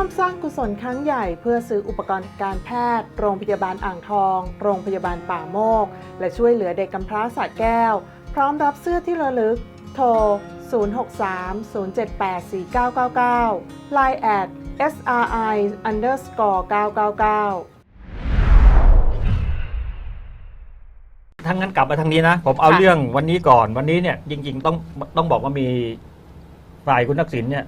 ร่วมสร้างกุศลครั้งใหญ่เพื่อซื้ออุปกรณ์การแพทย์ โรงพยาบาลอ่างทอง โรงพยาบาลป่าโมก และช่วยเหลือเด็กกำพร้าสระแก้ว พร้อมรับเสื้อที่ระลึก โทร 063-078-4999 Line at SRI underscore 999ทั้งนั้นกลับมาทางนี้นะ ผมเอาเรื่องวันนี้ก่อนวันนี้เนี่ยจริง ๆ ต้องต้องบอกว่ามีฝ่ายคุณทักษิณเนี่ย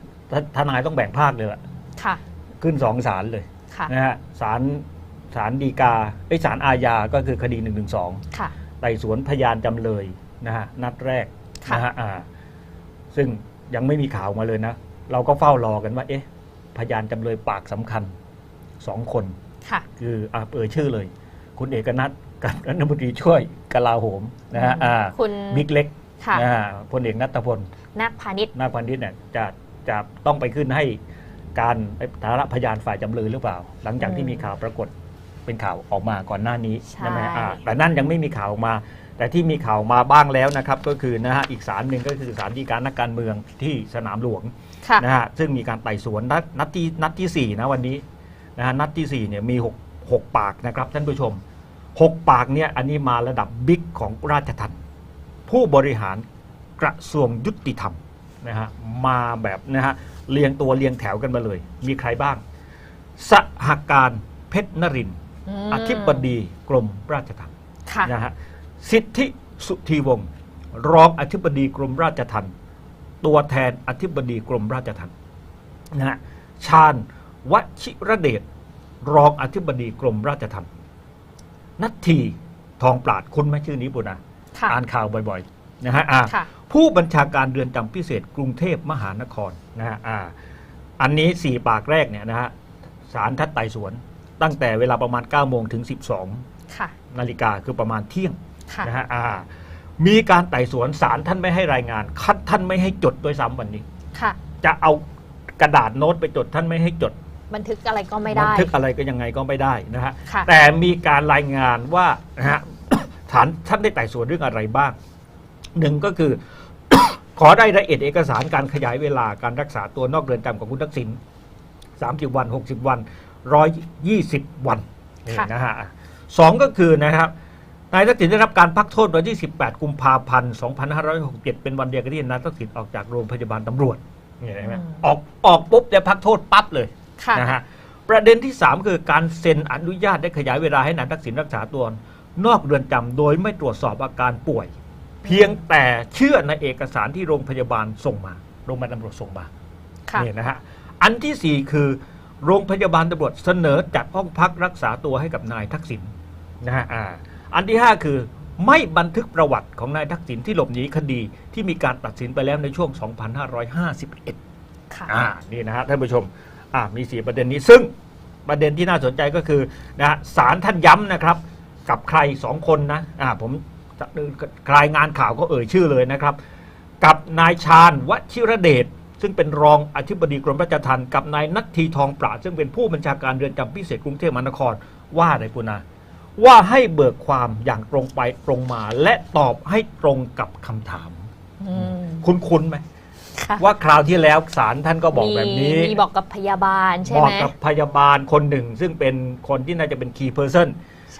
ทนายต้องแบ่งภาคเลยละ ค่ะ ขึ้นสองศาลเลยค่ะนะฮะศาลศาลฎีกาไอ้ยศาลอาญาก็คือคดี1นึค่ะ ไต่สวนพยานจำเลยนะฮะนัดแรกค่ะ นะฮะอ่าซึ่งยังไม่มีข่าวมาเลยนะ เราก็เฝ้ารอกันว่า เอ๊ะ พยานจำเลยปากสำคัญสองคน ค่ะ คืออ่าเอ่ยชื่อเลย คุณเอกนัทกับรัฐมนตรีช่วยกลาโหมนะฮะอ่าคุณบิ๊กเล็กค่ะนะฮะพลเอกนัทพลนักพาณิชย์นาคพันธิตเนี่ยจะจะต้องไปขึ้นให้ การฐานะพยานฝ่ายจำเลยหรือเปล่า หลังจากอืมที่มีข่าวปรากฏเป็นข่าวออกมาก่อนหน้านี้ใช่ไหมอ่าแต่นั่นยังไม่มีข่าวออกมา แต่ที่มีข่าวมาบ้างแล้วนะครับ ก็คือนะฮะอีกศาลหนึ่งก็คือศาลฎีการนักการเมืองที่สนามหลวงค่ะนะฮะซึ่งมีการไต่สวนนัดนัดที่นัดที่สี่นะวันนี้นะฮะนัดที่สี่เนี่ยมีหกหกปากนะครับท่านผู้ชมหกปากเนี่ยอันนี้มาระดับบิ๊กของราชทัณฑ์ผู้บริหารกระทรวงยุติธรรมนะฮะมาแบบนะฮะ เรียงตัวเรียงแถวกันมาเลย มีใครบ้าง สหการเพชรนรินทร์มอธิบดีกรมราชทัณฑ์ค่ะนะฮะสิทธิสุธีวงศ์รองอธิบดีกรมราชทัณฑ์ตัวแทนอธิบดีกรมราชทัณฑ์นะฮะชาญวชิระเดชรองอธิบดีกรมราชทัณฑ์นัททีทองปราดคุณไหมชื่อนี้ปุณนะค่ะอ่านข่าวบ่อยๆ นะฮะอ่าค่ะ ผู้บัญชาการเรือนจำพิเศษกรุงเทพมหานครนะฮะอ่าอันนี้สี่ปากแรกเนี่ยนะฮะสารทัดไต่สวน ตั้งแต่เวลาประมาณ 9 โมงถึง 12 ค่ะ นาฬิกาคือประมาณเที่ยงค่ะ นะฮะอ่ามีการไต่สวนศาลท่านไม่ให้รายงานคัดท่านไม่ให้จดด้วยซ้ำวันนี้ ค่ะ จะเอากระดาษโน้ตไปจดท่านไม่ให้จด บันทึกอะไรก็ไม่บัได้ ทึกอะไรก็ยังไงก็ไม่ได้นะฮะ ค่ะ แต่มีการรายงานว่านะฮะ ฐานท่านได้ไต่สวนเรื่องอะไรบ้าง หนึ่งก็คือ ขอได้รายละเอียดเอกสารการขยายเวลาการรักษาตัวนอกเรือนจำของคุณทักษิณ30 วัน 60 วัน 120 วันนี่ค่ะ นะฮะสองก็คือนะครับนายทักษิณได้รับการพักโทษวันที่ 18 กุมภาพันธ์ 2567 เป็นวันเดียวกับที่นายทักษิณออกจากโรงพยาบาลตำรวจนี่เห็นไหมออกออกปุ๊บได้พักโทษปั๊บเลย ค่ะ นะฮะประเด็นที่ 3 คือการเซ็นอนุญาตได้ขยายเวลาให้นายทักษิณรักษาตัวนอกเรือนจำโดยไม่ตรวจสอบอาการป่วย เพียงแต่เชื่อในเอกสารที่โรงพยาบาลส่งมา โรงพยาบาลตำรวจส่งมาค่ะนี่นะฮะอันที่ 4 คือ โรงพยาบาลตำรวจเสนอจัดห้องพักรักษาตัวให้กับนายทักษิณนะฮะอ่าอันที่ 5 คือไม่บันทึกประวัติของนายทักษิณที่หลบหนีคดีที่มีการตัดสินไปแล้วในช่วง 2551ค่ะอ่านี่นะฮะท่านผู้ชมอ่ามีสี่ประเด็นนี้ซึ่งประเด็นที่น่าสนใจก็คือนะฮะศาลท่านย้ำนะครับ กับใครสองคนนะอ่าผมจะ รายงานข่าวก็เอ่ยชื่อเลยนะครับ กับนายชาญวชิรเดชซึ่งเป็นรองอธิบดีกรมราชทัณฑ์กับนายนัททีทองปราดซึ่งเป็นผู้บัญชาการเรือนจำพิเศษกรุงเทพมหานครว่าอะไรปุณาว่าให้เบิกความอย่างตรงไปตรงมา และตอบให้ตรงกับคำถามอืมคุ้นคุ้นๆไหมค่ะว่าคราวที่แล้วศาลท่านก็บอกแบบนี้ มีมีบอกกับพยาบาลใช่บอไหกมกับพยาบาลคนหนึ่ง ซึ่งเป็นคนที่น่าจะเป็น key person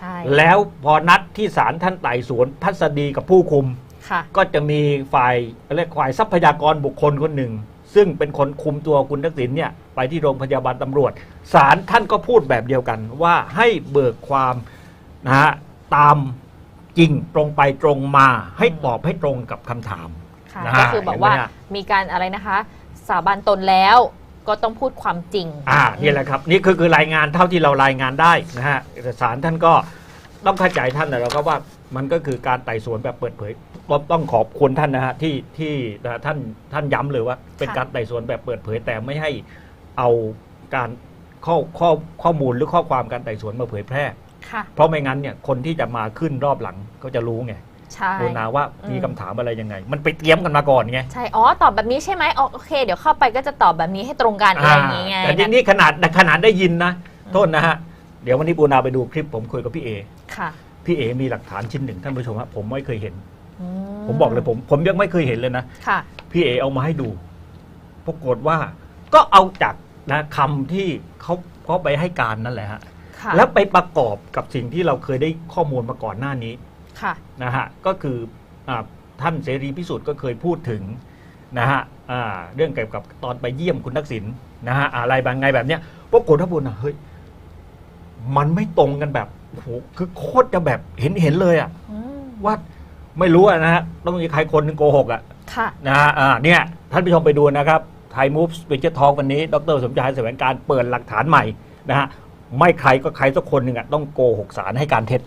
ใช่ แล้วพอนัดที่ศาลท่านไต่สวนพัสดีกับผู้คุม ค่ะก็จะมีฝ่ายเรียกฝ่ายทรัพยากรบุคคลคนหนึ่ง ซึ่งเป็นคนคุมตัวคุณทักษิณเนี่ยไปที่โรงพยาบาลตำรวจศาลท่านก็พูดแบบเดียวกันว่าให้เบิกความนะฮะตามจริงตรงไปตรงมา ให้ตอบให้ตรงกับคำถาม ค่ะนะฮะก็คือบอกว่าเห็นไหมฮะมีการอะไรนะคะ สาบานตนแล้ว ก็ต้องพูดความจริง อ่านี่แหละครับ นี่คือคือรายงานเท่าที่เรารายงานได้นะฮะเอกสารท่านก็ต้องเข้าใจท่านนะเราก็ว่ามันก็คือการไต่สวนแบบเปิดเผยต้องต้องขอบคุณท่านนะฮะที่ที่นะฮะท่านท่านย้ำเลยว่า เป็นค่ะการไต่สวนแบบเปิดเผย แต่ไม่ให้เอาการข้อข้อข้อมูลหรือข้อความการไต่สวนมาเผยแพร่ค่ะเพราะไม่งั้นเนี่ยคนที่จะมาขึ้นรอบหลังก็จะรู้ไง ใช่คุณนาว่ามีอืมคำถามอะไรยังไง มันไปเตรียมกันมาก่อนไงใช่ อ๋อ ตอบแบบนี้ใช่ไหมอ๋อโอเค เดี๋ยวเข้าไปก็จะตอบแบบนี้ให้ตรงกันอะไรอย่างงี้ไงแต่ทีนี้ขนาดขนาดได้ยินนะ โทษนะฮะ เดี๋ยววันนี้ปูนาไปดูคลิปผมคุยกับพี่เอ ค่ะ พี่เอมีหลักฐานชิ้นหนึ่งท่านผู้ชมครับผมไม่เคยเห็นอืผมบอกเลยผม ผมยังไม่เคยเห็นเลยนะ ค่ะ พี่เอเอามาให้ดู ปรากฏว่า ก็เอาจากนะคำที่เขาเขาไปให้การนั่นแหละฮะค่ะแล้วไปประกอบกับสิ่งที่เราเคยได้ข้อมูลมาก่อนหน้านี้ ค่ะนะฮะก็คืออาท่านเสรีพิสุทธิ์ก็เคยพูดถึงนะฮะอ่าเรื่องเกี่ยวกับตอนไปเยี่ยมคุณทักษิณนะฮะอะไรบางไงแบบเนี้ยปรากฏว่าบุญอะเฮ้ยมันไม่ตรงกันแบบโอ้โหคือโคตรจะแบบเห็นเห็นเลยอะอืมว่าไม่รู้อะนะฮะต้องมีใครคนหนึงโกหกอะค่ะนะฮะอ่าเนี่ยท่านผู้ชมไปดูนะครับไทยมูฟสเปเชียลทอ k วันนี้ดรสมชายแสวงการเปิดหลักฐานใหม่นะฮะไม่ใครก็ใครสักคนหนึ่งอะต้องโกหกสารให้การเท็จ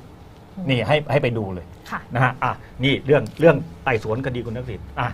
นี่ให้ให้ไปดูเลยค่ะนะฮะอะนี่เรื่องเรื่องไต่สวนคดีคุณทักษิณอะ